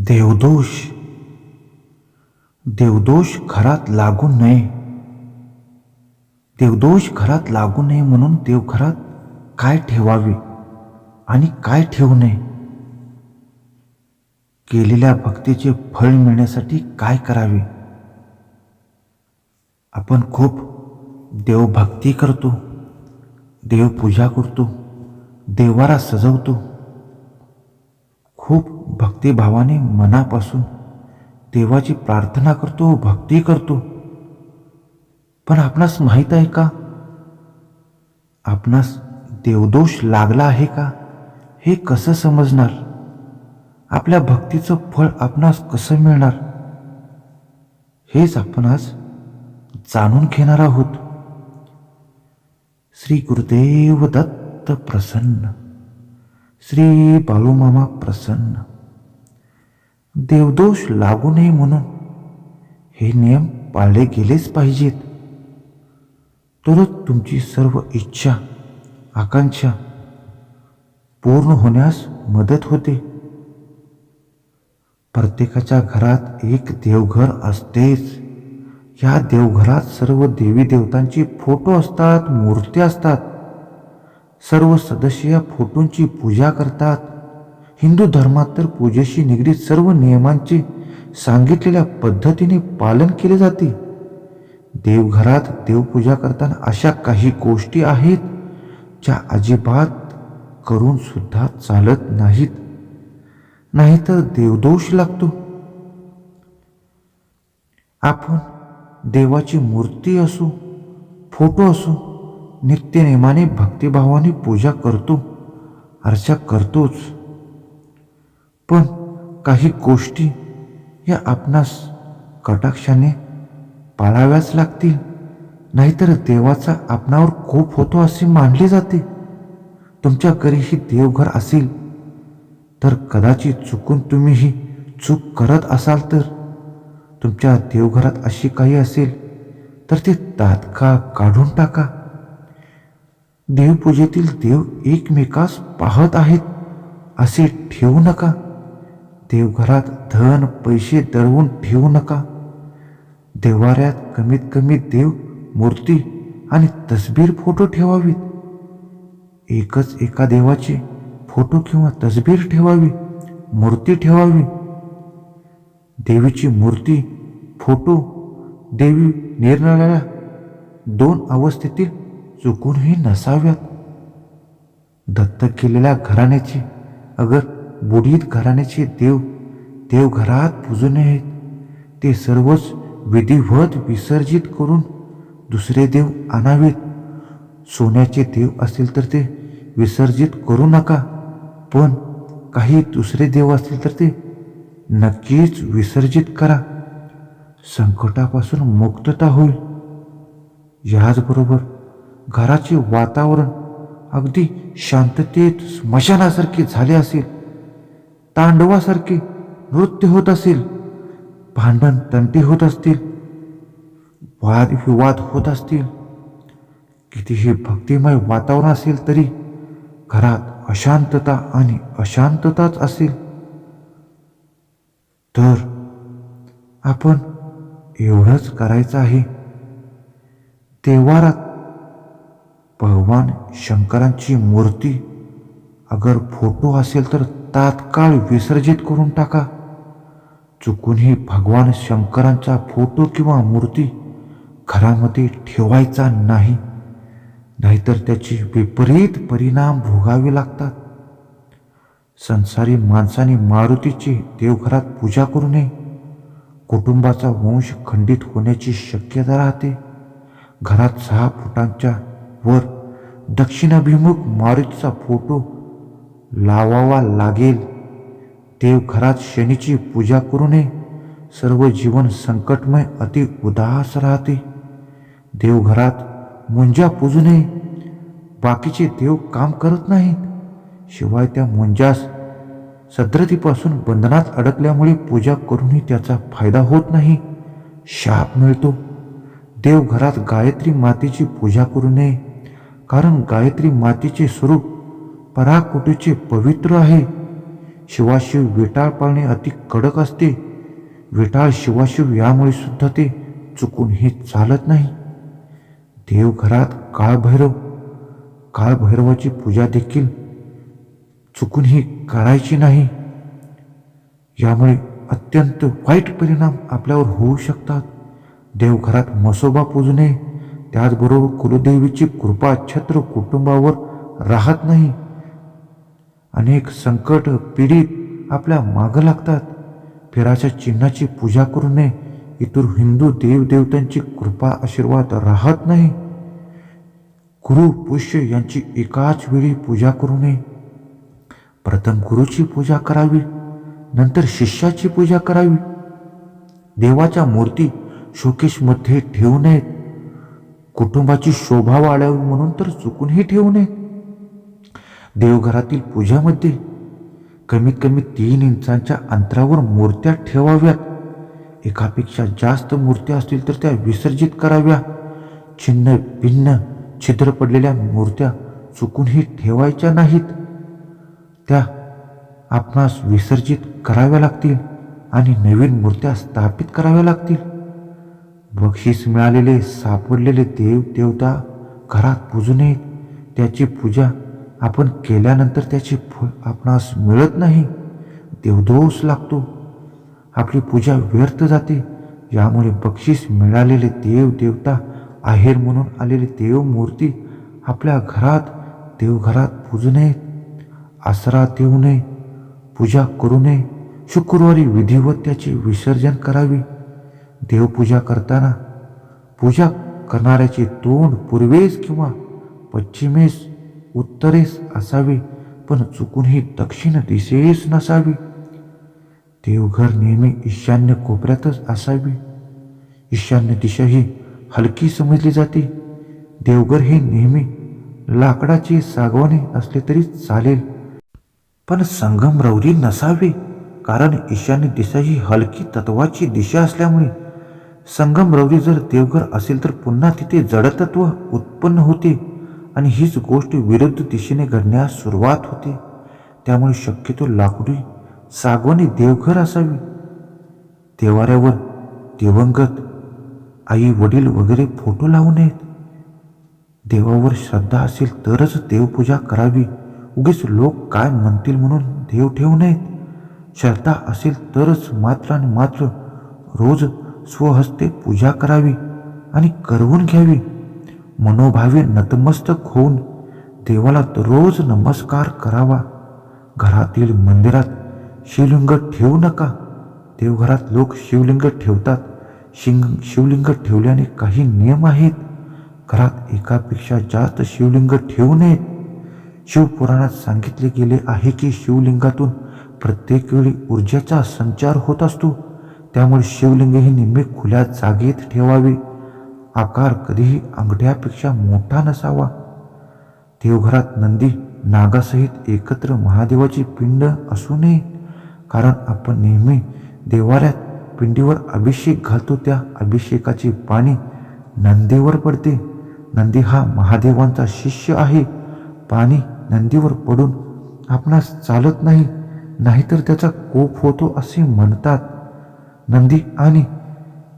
देवदोष. देवदोष घरात लागू नये. देवदोष घरात लागू नये म्हणून देवघरात काय ठेवावे आणि काय ठेवू नये? केलेल्या भक्तीचे फळ मिळण्यासाठी काय करावे? आपण खूप देवभक्ती करतो देवपूजा करतो देवारा सजवतो. खूप भक्तिभावाने मनापासून देवाची प्रार्थना करतो भक्ती करतो. पण आपणास माहीत आहे का? आपणास देवदोष लागला आहे का? हे कसं समजणार? आपल्या भक्तीचं फळ आपणास कसं मिळणार? हेच आपण आज जाणून घेणार आहोत. श्री गुरुदेव दत्त प्रसन्न. श्री बाळूमामा प्रसन्न. देवदोष लागू नये म्हणून. हे नियम पाळले गेलेच पाहिजेत. तरच तुमची सर्व इच्छा आकांक्षा पूर्ण होण्यास मदत होते. प्रत्येकाच्या घरात एक देवघर असतेच. या देवघरात सर्व देवी देवतांची फोटो असतात मूर्ती असतात. सर्व सदस्य या फोटोंची पूजा करतात. हिंदू धर्मात तर पूजेशी निगडीत सर्व नियमांचे सांगितलेल्या पद्धतीने पालन केले जाते. देवघरात देवपूजा करताना अशा काही गोष्टी आहेत ज्या अजिबात करून सुद्धा चालत नाहीत. नाहीतर देवदोष लागतो. आपण देवाची मूर्ती असो फोटो असो नित्यनेमाने भक्तिभावाने पूजा करतो अर्चा करतोच. पण काही गोष्टी या आपणास कटाक्षाने पाळाव्याच लागतील. नाहीतर देवाचा आपणावर कोप होतो असे मानले जाते. तुमच्या घरीही देवघर असेल तर कदाचित चुकून तुम्हीही चूक करत असाल तर. तुमच्या देवघरात अशी काही असेल तर ते तात्काळ काढून टाका. देवपूजेतील देव एकमेकास पाहत आहेत असे ठेवू नका. देवघरात धन पैसे दळवून ठेवू नका. देवाऱ्यात कमीत कमी देव मूर्ती आणि तसबीर फोटो ठेवावीत. एकच एका देवाचे फोटो किंवा तसबीर ठेवावी मूर्ती ठेवावी. देवीची मूर्ती फोटो देवी निरनिराळ्या दोन अवस्थेतील चुकूनही नसाव्यात. दत्तक केलेल्या घराण्याची अगर बुडीत घराण्याचे देव देवघरात पूजू आहेत. ते सर्वच विधिवत विसर्जित करून दुसरे देव आणावेत. सोन्याचे देव असतील तर ते विसर्जित करू नका पण काही दुसरे देव असतील तर ते नक्कीच विसर्जित करा. संकटापासून मुक्तता होईल. याचबरोबर घराचे वातावरण अगदी शांततेत स्मशानासारखे झाले असेल. तांडवासारखे नृत्य होत असेल भांडण तंटे होत असतील वादविवाद होत असतील कितीही भक्तिमय वातावरण असेल तरी घरात अशांतता आणि अशांतताच असेल. तर आपण एवढंच करायचं आहे. देवारात भगवान शंकरांची मूर्ती अगर फोटो असेल तर तात्काळ विसर्जित करून टाका. चुकूनही भगवान शंकरांचा फोटो किंवा मूर्ती घरामध्ये ठेवायचा नाही नाहीतर त्याचे विपरीत परिणाम भोगावे लागतात. संसारी माणसाने मारुतीची देवघरात पूजा करू नये. कुटुंबाचा वंश खंडित होण्याची शक्यता राहते. घरात सहा फुटांच्या वर दक्षिणाभिमुख मारुतीचा फोटो लावावा लागेल. देवघरात शनीची पूजा करू नये. सर्व जीवन संकटमय अति उदास राहते. देवघरात मुंजा पूजू नये. बाकीचे देव काम करत नाहीत. शिवाय त्या मुंजास सद्रतीपासून बंधनात अडकल्यामुळे पूजा करूनही त्याचा फायदा होत नाही. शाप मिळतो. देवघरात गायत्री मातेची पूजा करू नये. कारण गायत्री मातेचे स्वरूप पराकुटीचे पवित्र आहे. शिवाशिव विटाळ पाळणे अति कडक असते. विटाळ शिवाशिव यामुळे सुद्धा ते चुकूनही चालत नाही. देवघरात काळभैरव काळभैरवाची पूजा देखील चुकून ही करायची नाही. यामुळे अत्यंत वाईट परिणाम आपल्यावर होऊ शकतात. देवघरात मसोबा पूजू नये. त्याचबरोबर कुलदेवीची कृपा छत्र कुटुंबावर राहत नाही. अनेक संकट पीडित आपल्या मागं लागतात. फिराच्या चिन्हाची पूजा करू नये. इतर हिंदू देवदेवतांची कृपा आशीर्वाद राहत नाही. गुरु पुष्य यांची एकाच वेळी पूजा करू नये. प्रथम गुरुची पूजा करावी नंतर शिष्याची पूजा करावी. देवाच्या मूर्ती शोकेशमध्ये ठेवू नयेत. कुटुंबाची शोभा वाढावी म्हणून तर चुकूनही ठेवू नयेत देवघरातील पूजामध्ये कमीत कमी तीन इंचांच्या अंतरावर मूर्त्या ठेवाव्यात. एकापेक्षा जास्त मूर्त्या असतील तर त्या विसर्जित कराव्या. छिन्न भिन्न छिद्र पडलेल्या मूर्त्या चुकूनही ठेवायच्या नाहीत. त्या आपणास विसर्जित कराव्या लागतील आणि नवीन मूर्त्या स्थापित कराव्या लागतील. बक्षीस मिळालेले सापडलेले देव देवता घरात पूजू नयेत. त्याची पूजा आपण केल्यानंतर त्याचे फळ आपणास मिळत नाही. देवदोष लागतो. आपली पूजा व्यर्थ जाते. यामुळे बक्षीस मिळालेले देव देवता आहेर म्हणून आलेले देव मूर्ती आपल्या घरात देवघरात पूजू नये आसरा देऊ नये पूजा करू नये. शुक्रवारी विधिवत त्याचे विसर्जन करावे. देवपूजा करताना पूजा करणाऱ्याचे तोंड पूर्वेस किंवा पश्चिमेस उत्तरेस असावे पण चुकूनही दक्षिण दिशेस नसावी. देवघर नेहमी ईशान्य कोपऱ्यातच असावी. ईशान्य दिशा ही हलकी समजली जाते. देवघर हे नेहमी लाकडाचे सागवाने असले तरी चालेल. पण संगमरवरी नसावे कारण ईशान्य दिशा ही हलकी तत्वाची दिशा असल्यामुळे संगमरवरी जर देवघर असेल तर पुन्हा तिथे जडतत्व उत्पन्न होते. आणि हीच गोष्ट विरुद्ध दिशेने घडण्यास सुरुवात होते. त्यामुळे शक्यतो लाकडी सागवानी देवघर असावी. देवाऱ्यावर दिवंगत आई वडील वगैरे फोटो लावू नयेत. देवावर श्रद्धा असेल तरच देवपूजा करावी. उगीच लोक काय म्हणतील म्हणून देव ठेवू नयेत. श्रद्धा असेल तरच मात्र आणि मात्र रोज स्वहस्ते पूजा करावी आणि करवून घ्यावी. मनोभावे नतमस्तक होऊन देवाला दररोज नमस्कार करावा. घरातील मंदिरात शिवलिंग ठेवू नका. देवघरात लोक शिवलिंग ठेवतात. शिंग शिवलिंग ठेवल्याने काही नियम आहेत. घरात एकापेक्षा जास्त शिवलिंग ठेवू नयेत. शिवपुराणात सांगितले गेले आहे की शिवलिंगातून प्रत्येक वेळी ऊर्जेचा संचार होत असतो. त्यामुळे शिवलिंग हे नेहमी खुल्या जागेत ठेवावे. आकार कधीही अंगठ्यापेक्षा मोठा नसावा. देवघरात नंदी नागासहित एकत्र महादेवाची पिंड असू नये कारण आपण नेहमी देवाऱ्यात पिंडीवर अभिषेक घालतो त्या अभिषेकाचे पाणी नंदीवर पडते. नंदी हा महादेवांचा शिष्य आहे. पाणी नंदीवर पडून आपणास चालत नाही नाहीतर त्याचा कोप होतो असे म्हणतात. नंदी आणि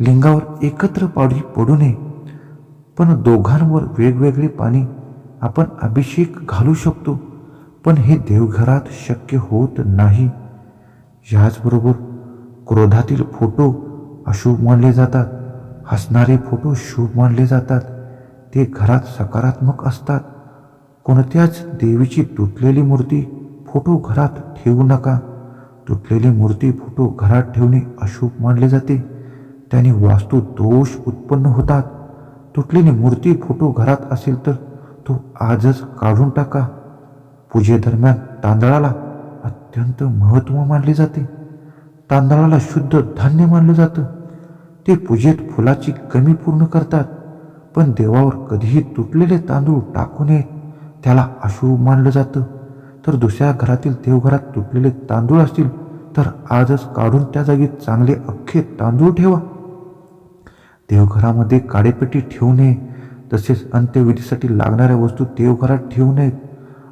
लिंगावर एकत्र पाडी पडू नये. पण दोघांवर वेगवेगळे पाणी आपण अभिषेक घालू शकतो. पण हे देवघरात शक्य होत नाही. याचबरोबर क्रोधातील फोटो अशुभ मानले जातात. हसणारे फोटो शुभ मानले जातात. ते घरात सकारात्मक असतात. कोणत्याच देवीची तुटलेली मूर्ती फोटो घरात ठेवू नका. तुटलेली मूर्ती फोटो घरात ठेवणे अशुभ मानले जाते. त्याने वास्तू दोष उत्पन्न होतात. तुटलेली मूर्ती फोटो घरात असेल तर तो आजच काढून टाका. पूजेदरम्यान तांदळाला अत्यंत महत्त्व मानले जाते. तांदळाला शुद्ध धान्य मानलं जातं. ते पूजेत फुलाची कमी पूर्ण करतात. पण देवावर कधीही तुटलेले तांदूळ टाकू नये त्याला अशुभ मानलं जातं. तर दुसऱ्या घरातील देवघरात तुटलेले तांदूळ असतील तर आजच काढून त्या जागी चांगले अख्खे तांदूळ ठेवा. देवघरामध्ये काडेपेटी ठेवू नये तसेच अंत्यविधीसाठी लागणाऱ्या वस्तू देवघरात ठेवू नयेत.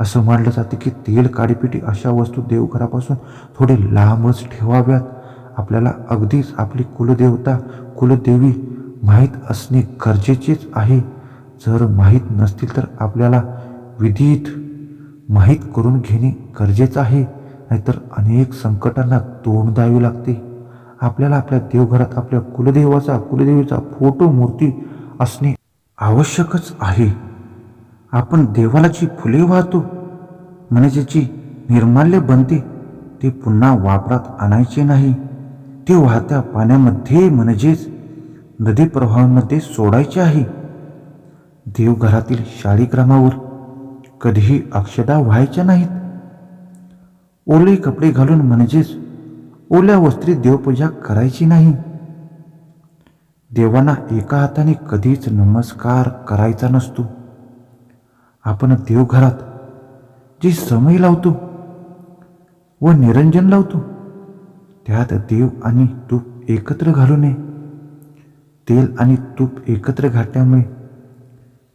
असं मानलं जाते की तेल काडीपिटी अशा वस्तू देवघरापासून थोडे लांबच ठेवाव्यात. आपल्याला अगदीच आपली कुलदेवता कुलदेवी माहीत असणे गरजेचेच आहे. जर माहीत नसतील तर आपल्याला विधित माहीत करून घेणे गरजेचं आहे. नाहीतर अनेक संकटांना तोंड द्यावे लागते. आपल्याला आपल्या देवघरात आपल्या कुलदेवाचा कुलदेवीचा फोटो मूर्ती असणे आवश्यकच आहे. आपण देवाला जी फुले वाहतो म्हणजे जी निर्माल्य बनते ते पुन्हा वापरात आणायचे नाही. ते वाहत्या पाण्यामध्ये म्हणजेच नदी प्रवाहामध्ये सोडायचे आहे. देवघरातील शाळीक्रमावर कधीही अक्षदा व्हायच्या नाहीत. ओले कपडे घालून म्हणजेच ओल्या वस्त्री देवपूजा करायची नाही. देवांना एका हाताने कधीच नमस्कार करायचा नसतो. आपण देवघरात जी समय लावतो व निरंजन लावतो त्यात देव आणि तूप एकत्र घालू नये. तेल आणि तूप एकत्र घातल्यामुळे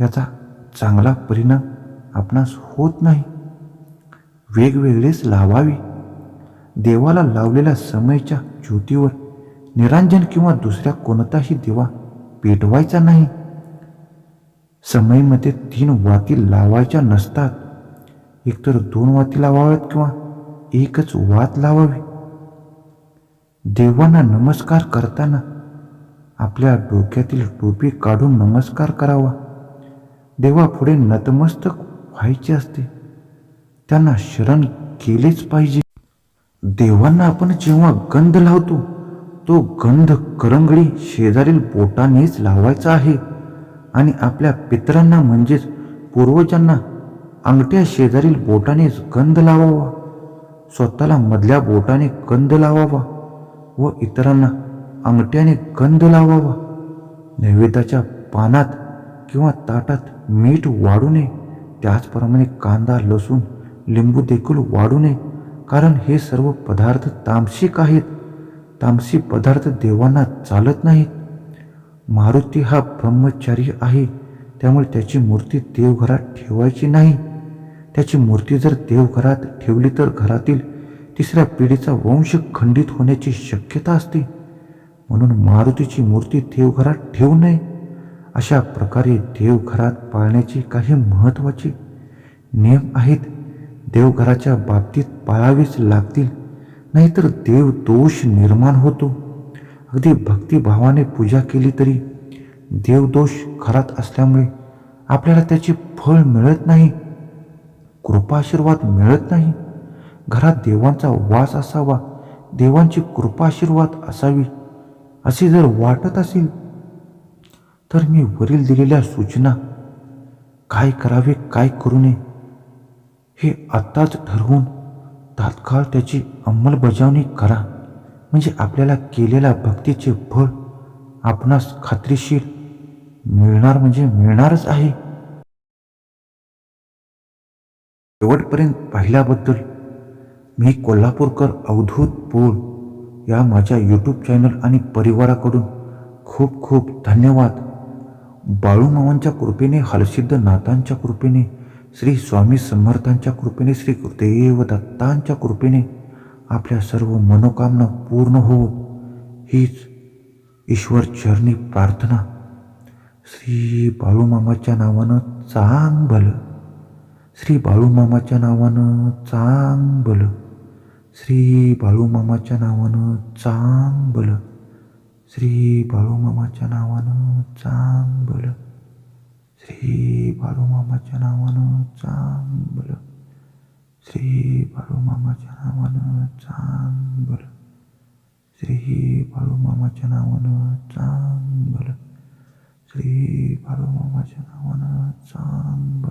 याचा चांगला परिणाम आपणास होत नाही. वेगवेगळेच लावावे. देवाला लावलेल्या समयच्या ज्योतीवर निरांजन किंवा दुसऱ्या कोणताही दिवा पेटवायचा नाही. समयमध्ये तीन वाती लावायच्या नसतात. एकतर दोन वाती लावाव्यात किंवा एकच वात लावावी. देवांना नमस्कार करताना आपल्या डोक्यातील टोपी काढून नमस्कार करावा. देवापुढे नतमस्तक व्हायचे असते. त्यांना शरण केलेच पाहिजे. देवांना आपण जेव्हा गंध लावतो तो गंध करंगळी शेजारील बोटानेच लावायचा आहे. आणि आपल्या पितरांना म्हणजेच पूर्वजांना अंगठ्या शेजारील बोटानेच गंध लावावा. स्वतःला मधल्या बोटाने गंध लावावा व इतरांना अंगठ्याने गंध लावावा. नैवेद्याच्या पानात किंवा ताटात मीठ वाढू नये त्याचप्रमाणे कांदा लसूण लिंबू देखील वाढू नये. कारण हे सर्व पदार्थ तामसिक आहेत. तामसी पदार्थ देवांना चालत नाहीत. मारुती हा ब्रह्मचारी आहे. त्यामुळे त्याची मूर्ती देवघरात ठेवायची नाही. त्याची मूर्ती जर देवघरात ठेवली तर घरातील तिसऱ्या पिढीचा वंश खंडित होण्याची शक्यता असते. म्हणून मारुतीची मूर्ती देवघरात ठेवू नये. अशा प्रकारे देवघरात पाळण्याचे काही महत्त्वाचे नियम आहेत. देवघराच्या बाबतीत पाळावेच लागतील. नाहीतर देव दोष निर्माण होतो. अगदी भक्तिभावाने पूजा केली तरी देवदोष घरात असल्यामुळे आपल्याला त्याचे फळ मिळत नाही. कृपाशीर्वाद मिळत नाही. घरात देवांचा वास असावा देवांची कृपाशीर्वाद असावी असे जर वाटत असेल तर मी वरील दिलेल्या सूचना काय करावे काय करू नये हे आत्ताच ठरवून तात्काळ त्याची अंमलबजावणी करा. म्हणजे आपल्याला केलेल्या भक्तीचे फळ आपणास खात्रीशीर मिळणार म्हणजे मिळणारच आहे. शेवटपर्यंत पाहिल्याबद्दल मी कोल्हापूरकर अवधूत पोळ या माझ्या यूट्यूब चॅनल आणि परिवाराकडून खूप खूप धन्यवाद. बाळूमामांच्या कृपेने हलसिद्ध नाथांच्या कृपेने श्री स्वामी समर्थांच्या कृपेने श्री गुरुदेव दत्तांच्या कृपेने आपल्या सर्व मनोकामना पूर्ण होत हीच ईश्वर चरणी प्रार्थना श्री बाळूमामाच्या नावानं चांग भलं श्री बाळूमामाच्या नावानं चांग भलं श्री बाळूमामाच्या नावानं चांग भलं श्री बाळूमामाच्या नावानं चांग भलं श्री बाळूमामाच्या नावानं चांग भलं श्री बाळूमामाच्या नावानं चांग भलं श्री बाळूमामाच्या नावानं चांग भलं श्री बाळूमामाच्या नावानं चांग